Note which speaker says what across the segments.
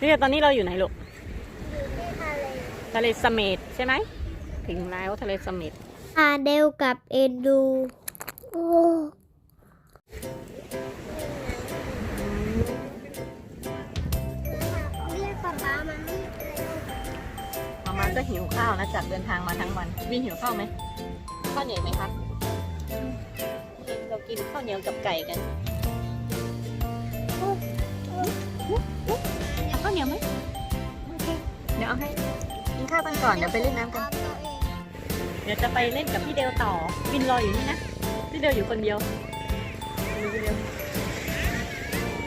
Speaker 1: นี่ตอนนี้เราอยู่ไหนลูก
Speaker 2: อยู่ที่ทะเล
Speaker 1: ทะเลเสม็ดใช่ไหม ถึงแล้วทะเลเสม็ด
Speaker 2: อาเดลกับเอ็นดูโอ้เรียกป๊าป๊ามานี่
Speaker 1: มามาก็หิวข้าวนะจากเดินทางมาทั้งวันวินหิวข้าวไหมข้าวเหนียวไหมครับเรากินข้าวเหนียวกับไก่กันเอา ข้าวเหนียวไหมโอเคเดี๋ยวเอาให้กินข้าวกันก่อนเดี๋ยวไปเล่นน้ำกัน เดี๋ยวจะไปเล่นกับพี่เดลต่อวินรออยู่นี่นะพี่เดลอยู่คนเดียวอยู่คนเดียว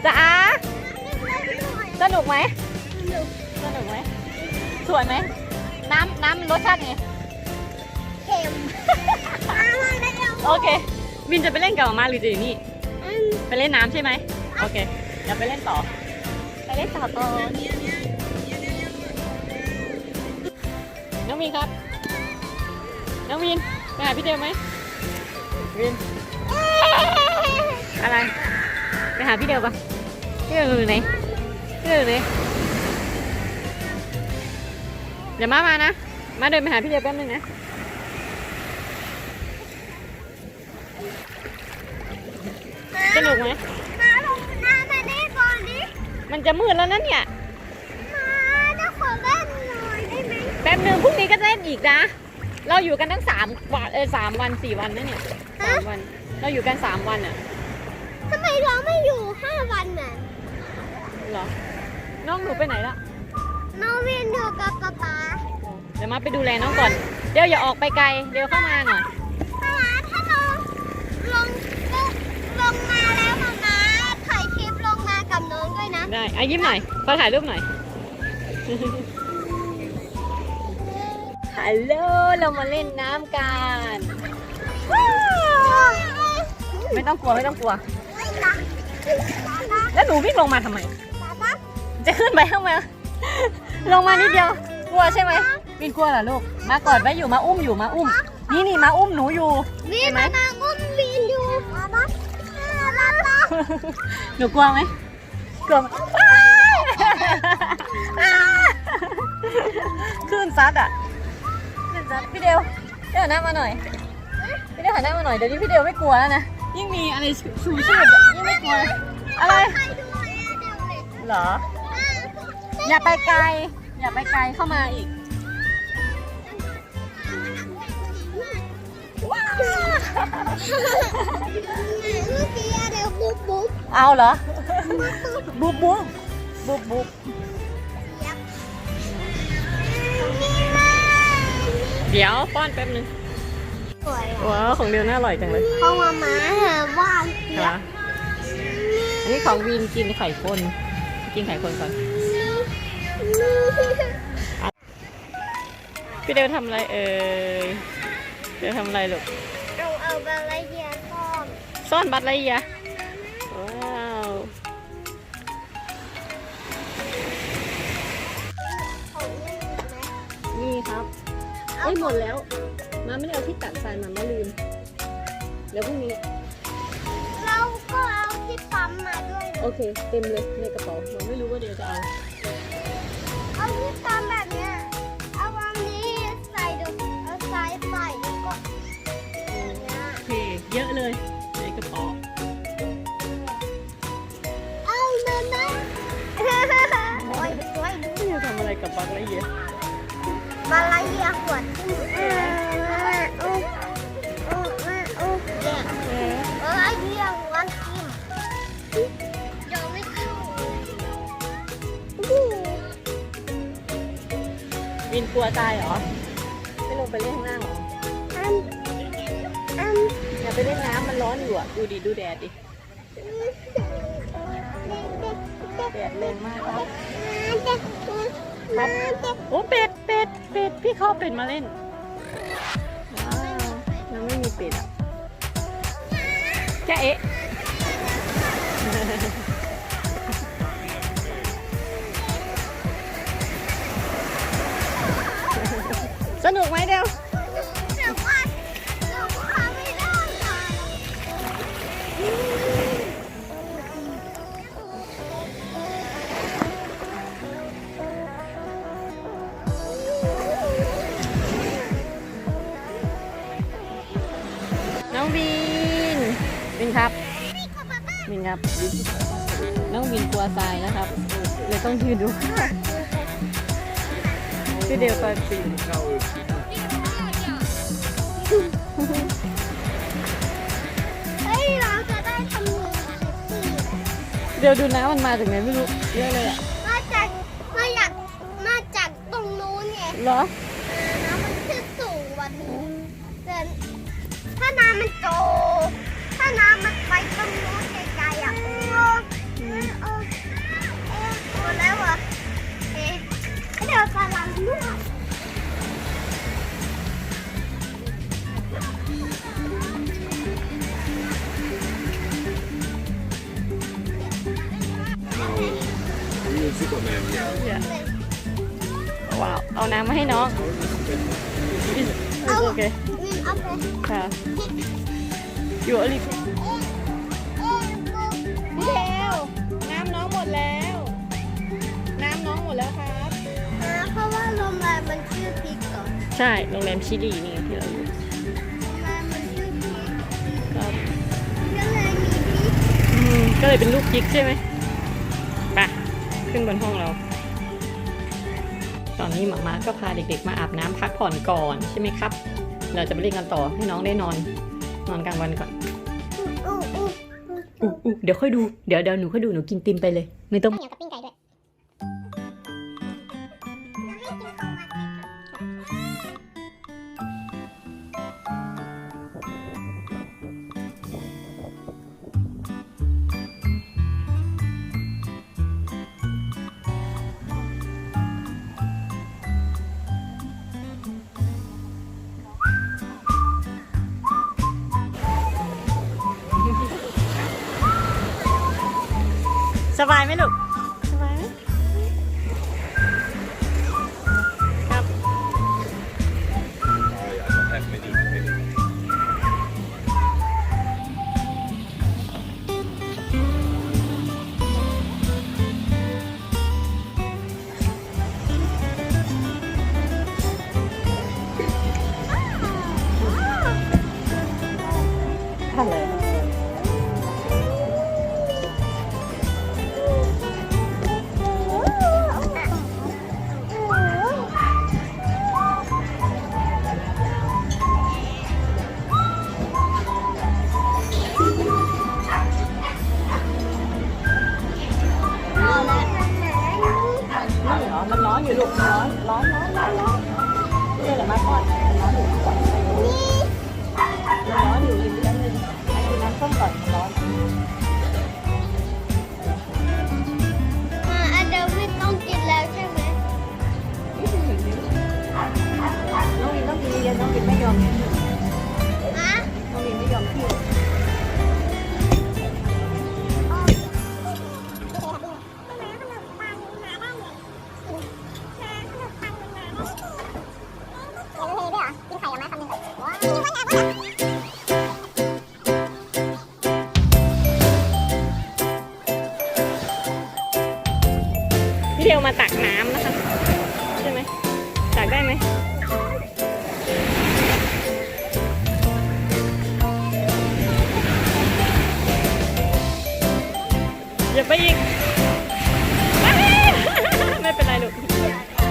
Speaker 1: จ้าสนุกไหมสนุกไหมสวยไหมน้ำน้ำรสชาติไง
Speaker 2: เค็มมาได้แล้ว
Speaker 1: โอเควินจะไปเล่นกับหมามาหรือจะอยู่นี่ไปเล่นน้ำใช่ไหมโอเคเดี๋ยวไปเล่นต่อไป เล่นต่อก่อนน้องมีนครับ น้องวินไปหาพี่เดลไหมวิน อะไร ไปหาพี่เดลปะพี่เดลอยู่ไหนพี่เดลอยู่ไหนเดี๋ยวมามานะ มาเดินไปหาพี่เดลแป๊บนึงนะสนุกไหม
Speaker 2: มาลงน้ำมาได้ก่อนดิ
Speaker 1: มันจะมืดแล้วนะเนี่ย
Speaker 2: มาจะขอเล่นหน่อยได้ไหม
Speaker 1: แป๊บนึงพรุ่งนี้ก็จะเล่นอีกนะ เราอยู่กันตั้งสามวันเออสามวันสี่วันนะเนี่ยสามวัน เราอยู่กันสามวันอะ
Speaker 2: ทำไมเราไม่อยู่ห้าวันน่ะ
Speaker 1: เหรอ น้องหนูไปไหนละ
Speaker 2: น้องเวียนอยู่กับป๊าป๊า
Speaker 1: เดี๋ยวมาไปดูแลน้องก่อน เดี๋ยวอย่าออกไปไกล เดี๋ยวเข้ามาหน่อย
Speaker 2: ป๊าป๊าถ้าเราลงลงมาแล้วมามาถ่ายคลิปลงมากับน้องด้วยนะ
Speaker 1: ได้อะยิ้มหน่อยขอถ่ายรูปหน่อย ฮัลโหล เรามาเล่นน้ำกัน ไม่ต้องกลัวไม่ต้องกลัว แล้วหนูวิ่งลงมาทำไม จะขึ้นไปทำไมลงมานิดเดียว กลัวใช่ไหมวินกลัวเหรอลูก มาก่อนไว้อยู่มาอุ้มอยู่มาอุ้ม นี่นี่มาอุ้มหนูอยู่
Speaker 2: วี
Speaker 1: เห็นไหม
Speaker 2: มานาอุ้มวีนอยู่ป๊าป๊าป๊าป๊า
Speaker 1: หนูกลัวไหม กลัวไหมขึ้นซัดอะขึ้นซัดพี่เดียวพี่เดียวหันหน้ามาหน่อยพี่เดียวหันหน้ามาหน่อยเดี๋ยวนี้พี่เดียวไม่กลัวแล้วนะยิ่งมีอะไรชูชีพอะยิ่งไม่กลัวเลยอะไร
Speaker 2: ใครดูแลเดี๋ยวเลย
Speaker 1: เหรออย่าไปไกล อย่าไปไกลเข้ามาอีก
Speaker 2: ว้าวเมื่อกี้เดี๋ยวบุ๊บบุ๊บ
Speaker 1: เอาเหรอ บุ๊บบุ๊บบุ๊บบุ๊บเดี๋ยวป้อนแป๊บนึง
Speaker 2: สวย
Speaker 1: ว้าวของเดียวน่าอร่อยจังเลย
Speaker 2: เพราะว่าม้าว่างเปีย
Speaker 1: ค่ะ
Speaker 2: ก
Speaker 1: อันนี้ของวินกินไข่คนกินไข่คนก่อน พี่เดวทำอะไรเอ่ยเดวทำอะไรลูก
Speaker 2: เราเอาบาลาเยียซ่อม
Speaker 1: ซ่อนบัตรอะไรอีกอ ครับเอ้ยหมดแล้ว มาไม่ได้เอาที่ตัดทรายมามาลืม เดี๋ยวพรุ่งนี้
Speaker 2: เราก็เอาที่ปั๊มมาด้วยนะ
Speaker 1: โอเค เต็มเลยในกระเป๋าเราไม่รู้ว่าเดี๋ยวจะเอา
Speaker 2: เอาที่ปั๊มแบบ
Speaker 1: บา
Speaker 2: ลาเยียขวดที่เออโอ้โอ้โอ้เนี่ยบาลเยียหัวทิ่มยังไม่เข้าอู้
Speaker 1: วินกลัวตายเหรอ ไม่ลงไปเล่นข้างล่างเหรอ
Speaker 2: อันอัน
Speaker 1: อย่าไปเล่นน้ำมันร้อนอยู่อะ ดูดิ ดูแดดดิ แดดแรงมากครับ ครับ โอ้เป็ด เป็ดเป็ดพี่เขาเอาเป็ดมาเล่นว้าวยังไม่มีเป็ดอะ น้ำ
Speaker 2: มั
Speaker 1: นมาจากไหนไม่รู้เยอะเลยอะ
Speaker 2: มาจากมาจากมาจากตรงนู้นไง
Speaker 1: เหรอ
Speaker 2: น้ำมันขึ้นสูงกวันนี้แต่ถ้าน้ำมันโต ถ้าน้ำมันไปตรงนู้นไกลๆอะโอ้โอ้โอ้หมดแล้วเหรอเอ๊ะเดี๋ยวกำลังนวด
Speaker 3: มีซูเปอร์แมนเนี่ย
Speaker 1: ว้าวเอาน้ำมาให้น้องโอเค
Speaker 2: วินเอาไป
Speaker 1: ค่ะอยู่อลิฟ
Speaker 2: เอ๊ะเอ๊ะ
Speaker 1: พี่เทวน้ำน้องหมดแล้ว น้ำน้องหมดแล้วครับ
Speaker 2: อ่าเพราะว่าโรงแรมมันชื่อพิกก่อน
Speaker 1: ใช่โรงแรมชิลีนี่ไงที่เราอยู่
Speaker 2: โรงแรมมันชื่อพิก
Speaker 1: ครับ
Speaker 2: ก็เลยมีพิก
Speaker 1: อืมก็เลยเป็นลูกจิกใช่ไหมไป ขึ้นบนห้องเรา ตอนนี้หมาม่าก็พาเด็กๆ มาอาบน้ำพักผ่อนก่อนใช่ไหมครับ เราจะไปเล่นกันต่อให้น้องได้นอน นอนกลางวันก่อน
Speaker 2: อู้อู้
Speaker 1: อุ๊อุ๊เดี๋ยวค่อยดู เดี๋ยวเดี๋ยวหนูค่อยดูหนูกินติมไปเลย ไม่ต้อง
Speaker 2: ข้าวเหนียวกับปิ้งไก่ด้วย
Speaker 1: สบายไหมลูก ลูกร้อนร้อนร้อนร้อนร้อนเดี๋ยวเดี๋ยวมาก่อนร้อนอยู่
Speaker 2: นี่
Speaker 1: มันร้อนอยู่อีกนิดนึงให้กินน้ำส้มก่อนมันร้อน
Speaker 2: อ่าอันเดยวไม่ต้องกินแล้วใช่ไหม
Speaker 1: น้องวินต้องกินเยอะๆน้องกินไม่ยอม พี่เดียวมาตักน้ำนะคะ ใช่ไหมตักได้ไหมอย่าไปอีก ไม่เป็นไรลูก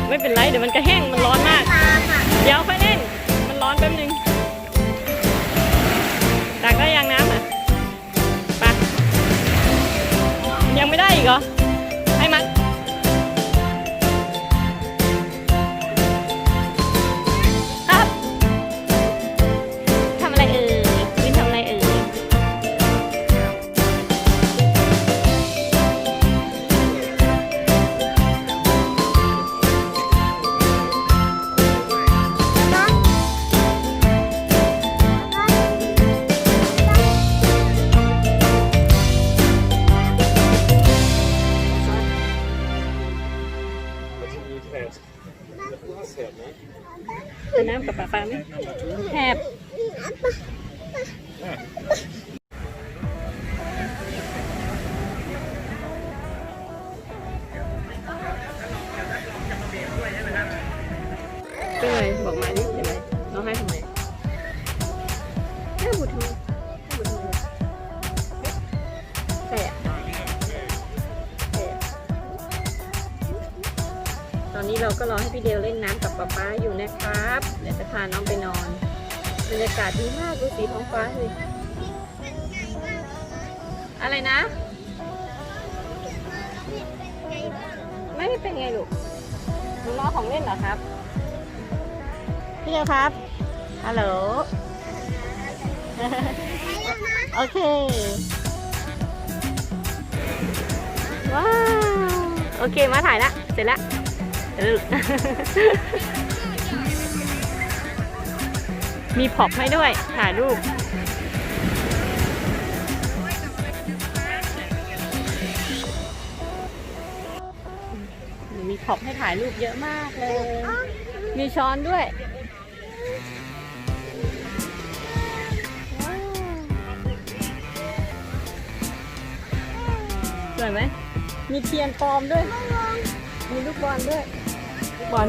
Speaker 1: ไม่เป็นไร เดี๋ยวมันก็แห้ง มันร้อนมาก เดี๋ยวค่อยเล่น มันร้อนแป๊บนึงตักได้ยังน้ำอะไปยังไม่ได้อีกเหรอ องไปนอน บรรยากาศดีมากดูสีท้องฟ้าเลยอะไรนะ ไม่ได้เป็นไงลูกหนูรอของเล่นเหรอครับ พี่เดลครับ ฮัลโหล โอเค ว้าว โอเค มาถ่ายละ เสร็จละเออ มีพอบให้ด้วย ถ่ายรูป มีพอบให้ถ่ายรูปเยอะมากเลย มีช้อนด้วยสวยไหม มีเทียนปลอมด้วย มีลูกบอลด้วยลูกบอล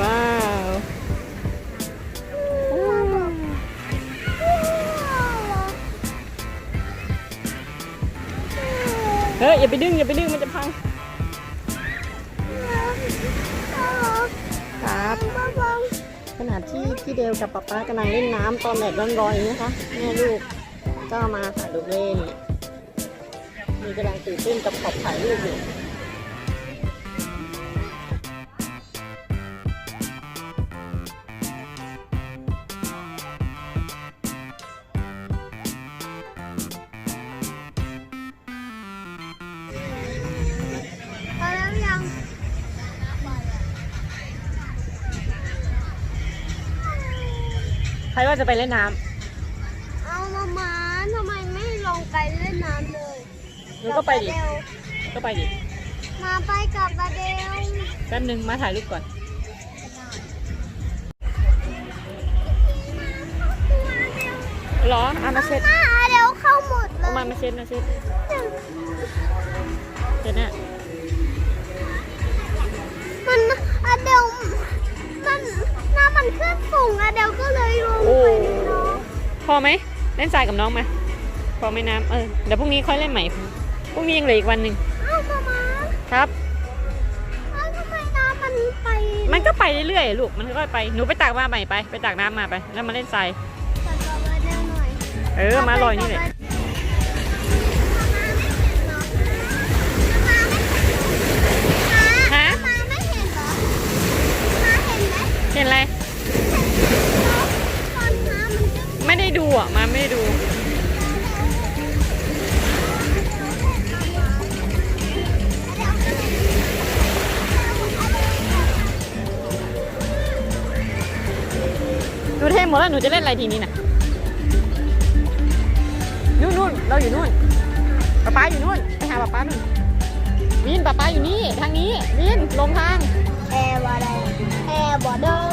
Speaker 1: ว้าว เฮ้ยอย่าไปดึงอย่าไปดึงมันจะพัง ครับขนาดที่พี่เดวกับป๊าป๊ากำลังเล่นน้ำตอนแดดร้อนๆอย่างนี้นะคะแม่ลูกก็มาถ่ายรูปเล่น มีกำลังตื่นเต้นกับขอบถ่ายรูปอยู่ ใครว่าจะไปเล่นน้
Speaker 2: เอามามาทำไมไม่ลงไปเล่นน้ำเลยำ
Speaker 1: หนูก็ไปดิ
Speaker 2: เยว
Speaker 1: ก็ไปดิ
Speaker 2: มาไปกับบาเดล
Speaker 1: แป๊บนึงมาถ่ายรูปก่อนเหรอเอามาเช็ด
Speaker 2: มาเดี๋ยวเข้าหมดเล
Speaker 1: เอามายมาเช็ดมาเช็ดเช็ดเนี่ย
Speaker 2: มัน มันขึ้นสูงอะเดลก็เลยลง
Speaker 1: โอ้
Speaker 2: ไปในน้ำ
Speaker 1: พอไหมเล่นทรายกับน้องไหมพอไหมน้ำเออเดี๋ยวพรุ่งนี้ค่อยเล่นใหม่พรุ่งนี้ยังเหลืออีกวันหนึ่ง
Speaker 2: เอ้ามามา
Speaker 1: ครับ
Speaker 2: เอ้าทำไมน้ำมันไป
Speaker 1: มันก็ไปเรื่อยๆลูกมันก็ไปหนูไปตักมาใหม่ไปไปตักน้ำมาไป แล้วมาเล่นทราย
Speaker 2: ตัดกับบาเดลหน่อย
Speaker 1: เออมาลอยนี่แหละฮะ
Speaker 2: มาไม่เห็นเหรอมาเห็นไหม
Speaker 1: เห็นอะไร ไม่ได้ดูอะ มาไม่ได้ดู ดูเทมหมดแล้วหนูจะเล่นอะไรทีนี้น่ะ นู่นนู่นเราอยู่นู่นป๊าป๊าอยู่นู่น ไปหาป๊าป๊านู่นวินป๊าป๊าอยู่นี่ ทางนี้ วินลงทาง
Speaker 2: แอร์บอดแอร์บอดตอน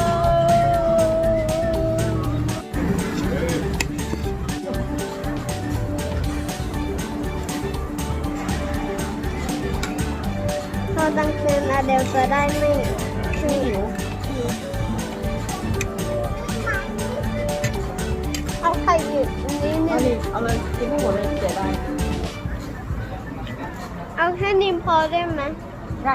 Speaker 2: กลางคืนอาเดลจะได้ไม่ไม่หิวเอาไข่หยุดอันนี้
Speaker 1: เอา
Speaker 2: เนี่
Speaker 1: ดิ
Speaker 2: ย
Speaker 1: เอาเลยกินให้หมดเลยเสียดาย
Speaker 2: เอาแค่นี้พอ
Speaker 1: ได้ไหมได้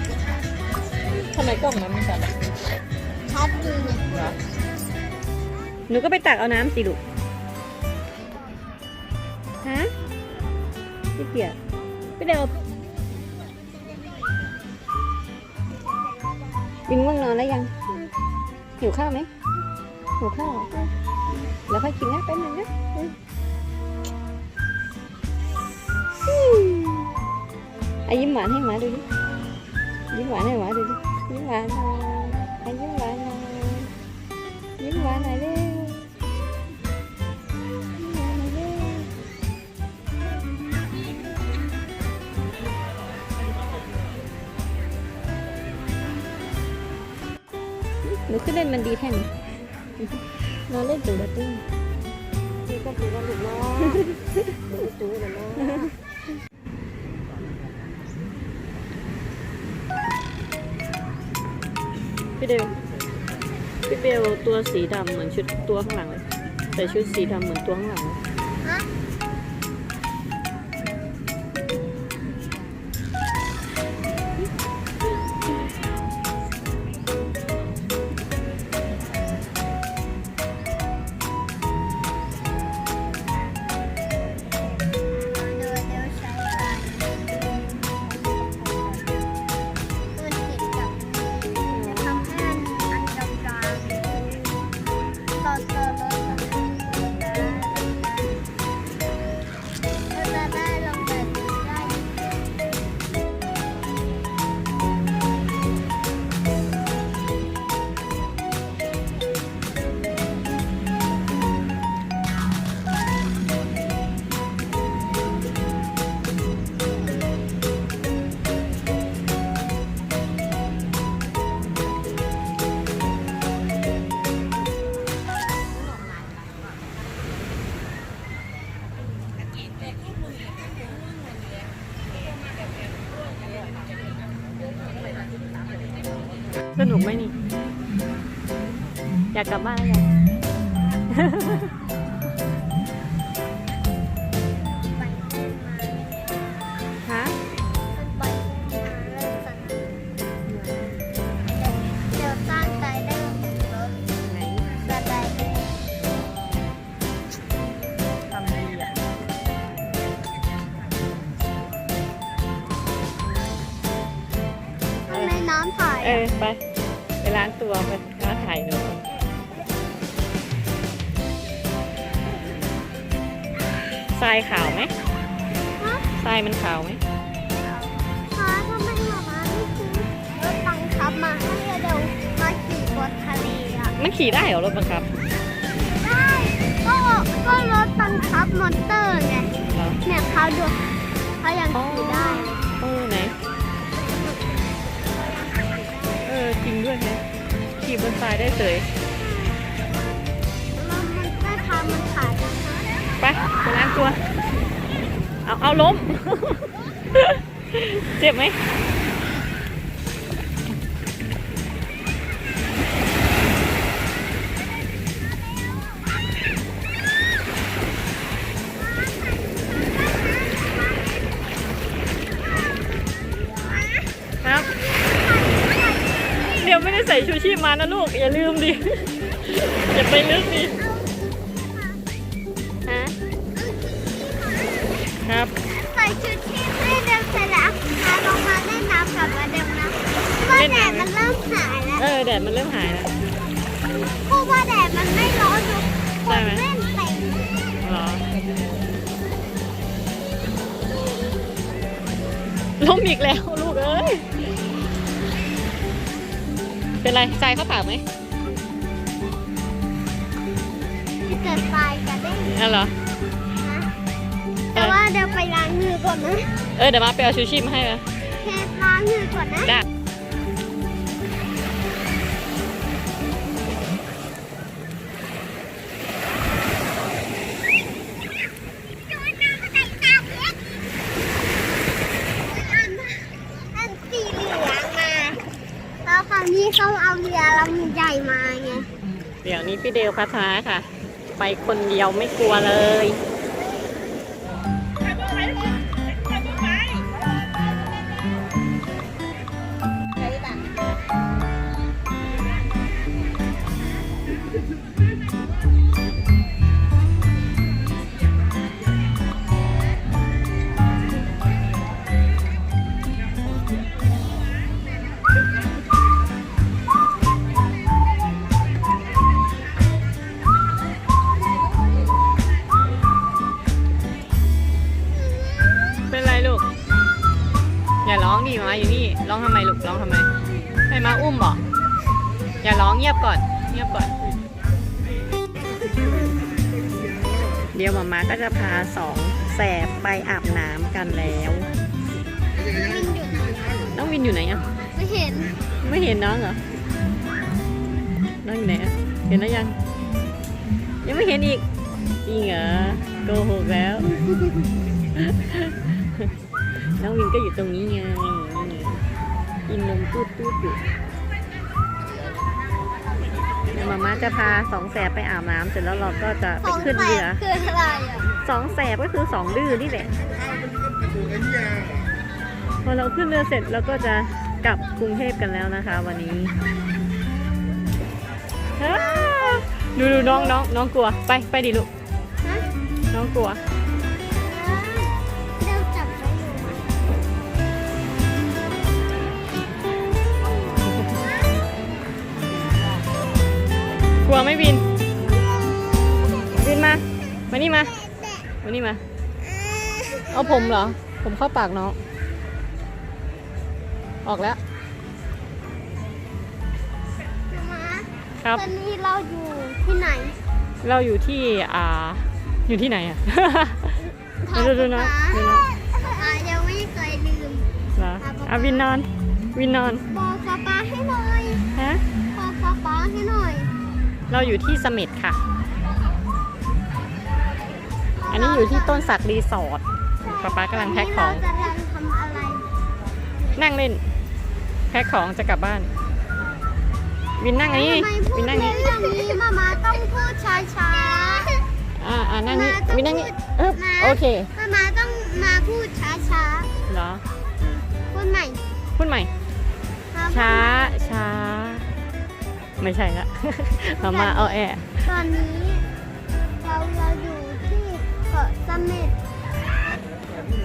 Speaker 1: ทำไมกล้องมันไม่ชัดอะ
Speaker 2: ชัดดีเนี่ย
Speaker 1: เหรอหนูก็ไปตักเอาน้ำสิลูก ฮะพี่เกียรพี่เดียวบินง่วงนอนแล้วยังหิวข้าวไหมหิวข้าวเหรอแล้วค่อยกินนะแป๊บนึงนะอืมอะยิ้มหวานให้หมาดูดิยิ้มหวานให้หมาดูดิ ยิ้มหวานหน่อยอะยิ้มหวานหน่อยยิ้มหวานหน่อยเพี่เดลพี่เบลตัวสีดำเหมือนชุดตัวข้างหลังเลย ใส่ชุดสีดำเหมือนตัวข้างหลังเลยากกลับบ้านแล้วยัง
Speaker 2: ไปขึ้นมา
Speaker 1: ฮะ
Speaker 2: มันไปขึ้นมาเริ่มสั่นเดี๋ยวสร้างใจได้รถ
Speaker 1: ไหน
Speaker 2: สไลเดอร์
Speaker 1: ทำดีอะ
Speaker 2: ทำไมน้ำถ่าย
Speaker 1: เออไป ไปล้างตัวไป ทรายขาวไหม
Speaker 2: ฮะ
Speaker 1: ทรายมันขาวไหม
Speaker 2: คะทำไมหมามาไม่ซื้อรถบังคับมาให้เดี๋ยวมาขี่บนทะเลอะ
Speaker 1: มันขี่ได้เหรอรถบังคับ
Speaker 2: ได้ก็ก็รถบังคับมอเตอร์ไง
Speaker 1: เหรอ
Speaker 2: เนี่ยเขาดูเขายังขี่ได้
Speaker 1: เออไหน เออจริงด้วยไงขี่บนทรายได้เฉย
Speaker 2: ไป
Speaker 1: ไปล้างตัว เอาเอาล้ม เจ็บไหมครับเดี๋ยวไม่ได้ใส่ชูชีพมานะลูก อย่าลืมดิ อย่าไปลึก
Speaker 2: มันเริ่มหายแล้ว
Speaker 1: เพ
Speaker 2: ราะว่าแดดมันไม่ร้อนทุกค
Speaker 1: ได้
Speaker 2: น
Speaker 1: ไหม
Speaker 2: เล่นเต็ม
Speaker 1: เหรอล้มอีกแล้วลูกเอ้ย เป็นไรใจเข้าปากไหม
Speaker 2: ที่เกิดไฟกันได้นะ
Speaker 1: นั่นเหรอ
Speaker 2: แต่ว่าเดี๋ยวไปล้างมือก่อนนะ
Speaker 1: เออเดี๋ยวมาไปเอาชูชีพมาให้นะ
Speaker 2: เทล้างมือก่อนนะ
Speaker 1: พี่เดลพัฒนาค่ะ ไปคนเดียวไม่กลัวเลย ไปอาบน้ำกันแล้ว น้องวินอยู่ไหนอะ
Speaker 2: ไม่เห็น
Speaker 1: ไม่เห็นน้องเหรอ น้องอยู่ไหนอะเห็นแล้วยัง ยังไม่เห็นอีกจริงเหรอโกหกแล้ว น้องวินก็อยู่ตรงนี้ไงกินนมตูดตูดอยู่เดี๋ยว มาม่าจะพาสองแสบไปอาบน้ำเสร็จแล้วเราก็จะไปขึ้นเรือ
Speaker 2: คืออะไรอะ
Speaker 1: สองแสบก็คือสองดื้อนี่แหละพอเราขึ้นเรือเสร็จเราก็จะกลับกรุงเทพกันแล้วนะคะ วันนี้อ้าดูดูน้องน้องน้องกลัวไปไปดิลูก
Speaker 2: ฮะ
Speaker 1: น้องกลัว ลัวไหม่บิน บินมา มานี่มา มานี่มา เอาผมเหรอ ผมเข้าปากน้อง ออกแล้ว
Speaker 2: มา
Speaker 1: ครับ
Speaker 2: ตอนนี้เราอยู่ที่ไหน
Speaker 1: เราอยู่ที่อ่า อยู่ที่ไหนอะดูดูนะดูนะ
Speaker 2: อ่ายังไม่เคยลืม
Speaker 1: เหรออะวินนอน วินนอน
Speaker 2: บอกป๊าป๊าให้หน่อย
Speaker 1: ฮะ
Speaker 2: บอกป๊าป๊าให้หน่อย
Speaker 1: เราอยู่ที่เสม็ดค่ะ อันนี้อยู่ที่ต้นสักรีสอร์ทป๊าป๊ากำลังแพ็คของ
Speaker 2: วันนี้เราจะทำอะไร
Speaker 1: นั่งเล่น แพ็คของจะกลับบ้าน วินนั่งนี้
Speaker 2: ทำไมพู
Speaker 1: วิ
Speaker 2: ด
Speaker 1: นนั่ง
Speaker 2: เร็
Speaker 1: นี้
Speaker 2: วอย่างนี้มามาต้องพูดช้า
Speaker 1: อ่าอ่านั่งนี้
Speaker 2: มาต้อง
Speaker 1: วินนั่งนี้
Speaker 2: พูด
Speaker 1: เอ๊บ
Speaker 2: มา
Speaker 1: โอเค
Speaker 2: ๆ มามาต้องมาพูดช้า
Speaker 1: เหรอ
Speaker 2: ๆ พูดใหม่
Speaker 1: พูดใหม่
Speaker 2: มา
Speaker 1: ช้าช้า ไม่ใช่ละมามาเอาแอร์
Speaker 2: ตอนนี้เราเราอยู่ที่เกาะเสม็ด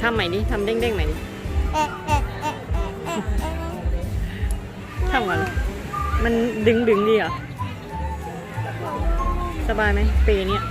Speaker 1: ทำใหม่ดิทำเด้งๆใหม่ดิ
Speaker 2: เอ๊ะเอ๊ะเอ๊ะเอ๊ะเอ๊ะเอ๊ะ
Speaker 1: ทำก่อนมันดึงดึงๆดีเหรอสบายไหมเปรย์เนี้ย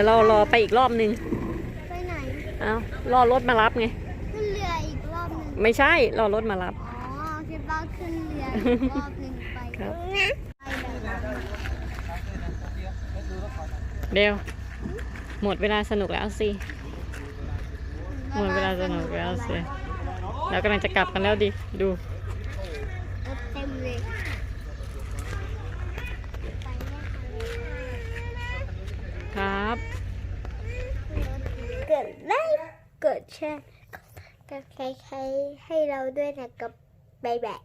Speaker 2: ดี๋ยว
Speaker 1: เรารอไปอีกรอบ
Speaker 2: นึง ไปไหน
Speaker 1: เอารอรถมารับไง
Speaker 2: ขึ้นเรืออีกรอบหนึ่ง
Speaker 1: ไม่ใช่ รอรถมารับ
Speaker 2: อ๋อคิดว่าขึ้นเรืออีกรอบหนึ่งไป
Speaker 1: ครับ
Speaker 2: นะ
Speaker 1: เดี๋ยว หมดเวลาสนุกแล้วสิ หมดเวลาสนุกแล้วสิแล้วกำลังจะกลับกันแล้วดิ ดู
Speaker 2: เต็มเลย
Speaker 1: ครับ
Speaker 2: กดไลค์กดแชร์กับใครให้เราด้วยนะกับบ๊ายบาย